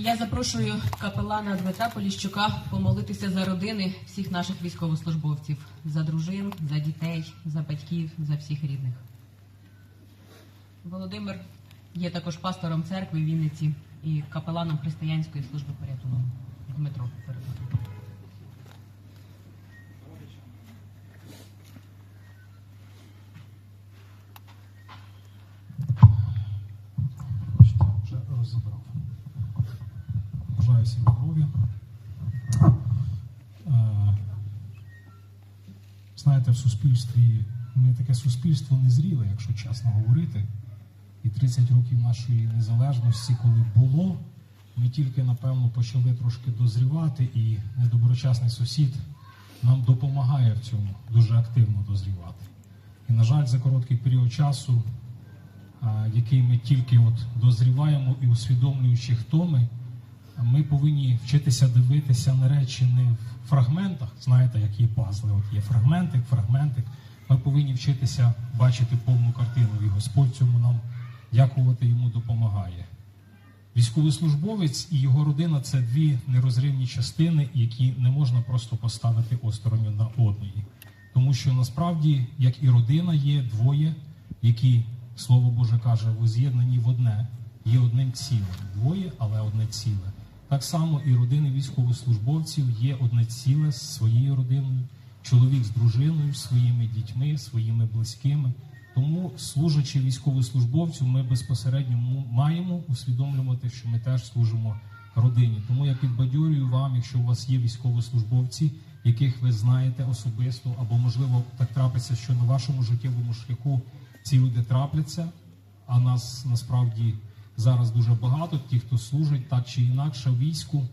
Я запрошую капелана Дмитра Поліщука помолитися за родини всіх наших військовослужбовців, за дружин, за дітей, за батьків, за всіх рідних. Володимир є також пастором церкви Вінниці і капеланом християнської служби порятунку. Дмитро, передаю. Вже розібрав. Бажаю всім здоров'я. Знаєте, в суспільстві ми таке суспільство незріле, якщо чесно говорити. І 30 років нашої незалежності, коли було, ми тільки, напевно, почали трошки дозрівати, і недоброчесний сусід нам допомагає в цьому дуже активно дозрівати. І, на жаль, за короткий період часу який ми тільки от дозріваємо і усвідомлюючи, хто ми, ми повинні вчитися дивитися на речі не в фрагментах, знаєте, як є пазли, от є фрагментик, фрагментик. Ми повинні вчитися бачити повну картину, і Господь цьому нам дякувати йому допомагає. Військовослужбовець і його родина це дві нерозривні частини, які не можна просто поставити осторонь одна одної. Тому що насправді, як і родина, є двоє, які, Слово Боже каже, воз'єднані в одне, є одним цілим. Двоє, але одне ціле. Так само і родини військовослужбовців є одне ціле з своєю родиною, чоловік з дружиною, своїми дітьми, своїми близькими. Тому, служачи військовослужбовцю, ми безпосередньо маємо усвідомлювати, що ми теж служимо родині. Тому я підбадьорюю вам, якщо у вас є військовослужбовці, яких ви знаєте особисто, або можливо так трапиться, що на вашому життєвому шляху ці люди трапляться, а нас насправді зараз дуже багато, ті, хто служить так чи інакше війську.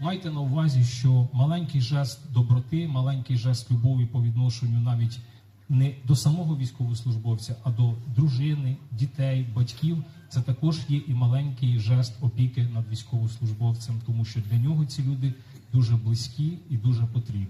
Майте на увазі, що маленький жест доброти, маленький жест любові по відношенню навіть не до самого військовослужбовця, а до дружини, дітей, батьків. Це також є і маленький жест опіки над військовослужбовцем, тому що для нього ці люди дуже близькі і дуже потрібні.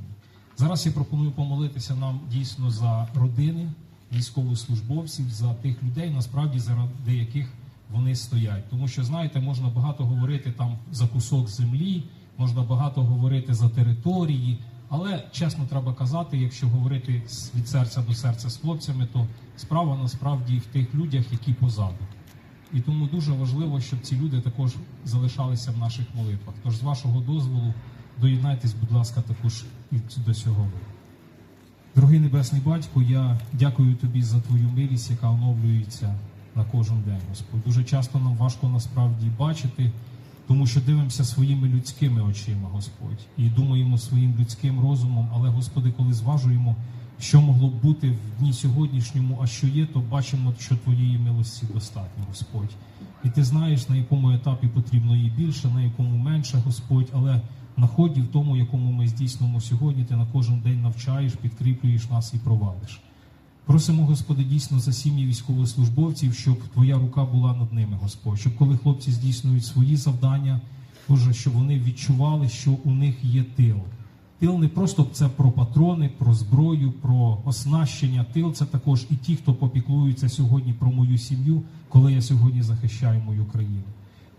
Зараз я пропоную помолитися нам дійсно за родини військовослужбовців, за тих людей, насправді заради яких вони стоять. Тому що знаєте, можна багато говорити там за кусок землі, можна багато говорити за території. Але чесно треба казати, якщо говорити від серця до серця з хлопцями, то справа насправді в тих людях, які позаду. І тому дуже важливо, щоб ці люди також залишалися в наших молитвах. Тож, з вашого дозволу, доєднайтесь, будь ласка, також і до цього. Дорогий Небесний Батько, я дякую тобі за твою милість, яка оновлюється на кожен день, Господь. Дуже часто нам важко насправді бачити, тому що дивимося своїми людськими очима, Господь, і думаємо своїм людським розумом, але, Господи, коли зважуємо, що могло б бути в дні сьогоднішньому, а що є, то бачимо, що твоєї милості достатньо, Господь. І ти знаєш, на якому етапі потрібно її більше, на якому менше, Господь, але на ході в тому, якому ми здійснимо сьогодні, ти на кожен день навчаєш, підкріплюєш нас і провадиш. Просимо, Господи, дійсно за сім'ї військовослужбовців, щоб Твоя рука була над ними, Господь, щоб коли хлопці здійснюють свої завдання, Боже, щоб вони відчували, що у них є тил. Тил не просто це про патрони, про зброю, про оснащення. Тил це також і ті, хто попіклуються сьогодні про мою сім'ю, коли я сьогодні захищаю мою країну.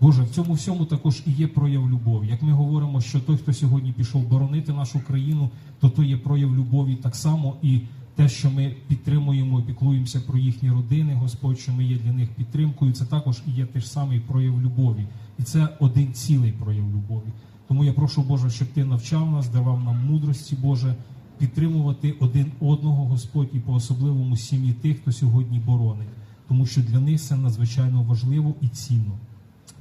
Боже, в цьому всьому також і є прояв любові. Як ми говоримо, що той, хто сьогодні пішов боронити нашу країну, то то є прояв любові так само і те, що ми підтримуємо піклуємося про їхні родини, Господь, що ми є для них підтримкою, це також і є той самий прояв любові. І це один цілий прояв любові. Тому я прошу Боже, щоб ти навчав нас, давав нам мудрості, Боже, підтримувати один одного, Господь, і по особливому сім'ї тих, хто сьогодні боронить, тому що для них це надзвичайно важливо і цінно.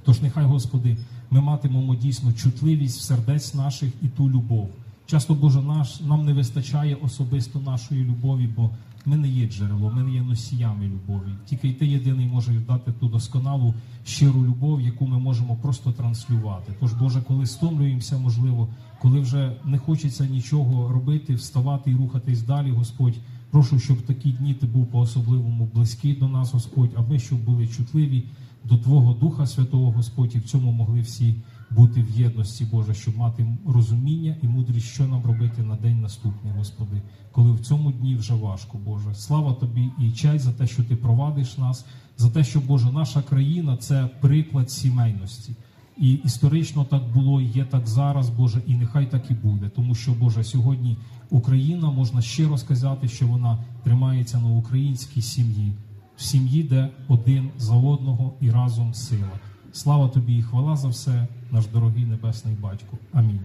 Тож нехай, Господи, ми матимемо дійсно чутливість в сердець наших і ту любов. Часто, Боже, наш, нам не вистачає особисто нашої любові, бо ми не є джерело, ми не є носіями любові. Тільки й ти єдиний можеш дати ту досконалу щиру любов, яку ми можемо просто транслювати. Тож, Боже, коли стомлюємося, можливо, коли вже не хочеться нічого робити, вставати і рухатись далі, Господь. Прошу, щоб такі дні ти був по-особливому близький до нас, Господь, а ми щоб були чутливі до Твого Духа Святого, Господь, і в цьому могли всі бути в єдності, Боже, щоб мати розуміння і мудрість, що нам робити на день наступний, Господи, коли в цьому дні вже важко, Боже. Слава Тобі і чай за те, що Ти провадиш нас, за те, що Боже, наша країна це приклад сімейності. І історично так було, є так зараз, Боже, і нехай так і буде. Тому що, Боже, сьогодні Україна можна щиро сказати, що вона тримається на українській сім'ї, в сім'ї, де один за одного і разом сила. Слава тобі і хвала за все, наш дорогий небесний батько. Амінь.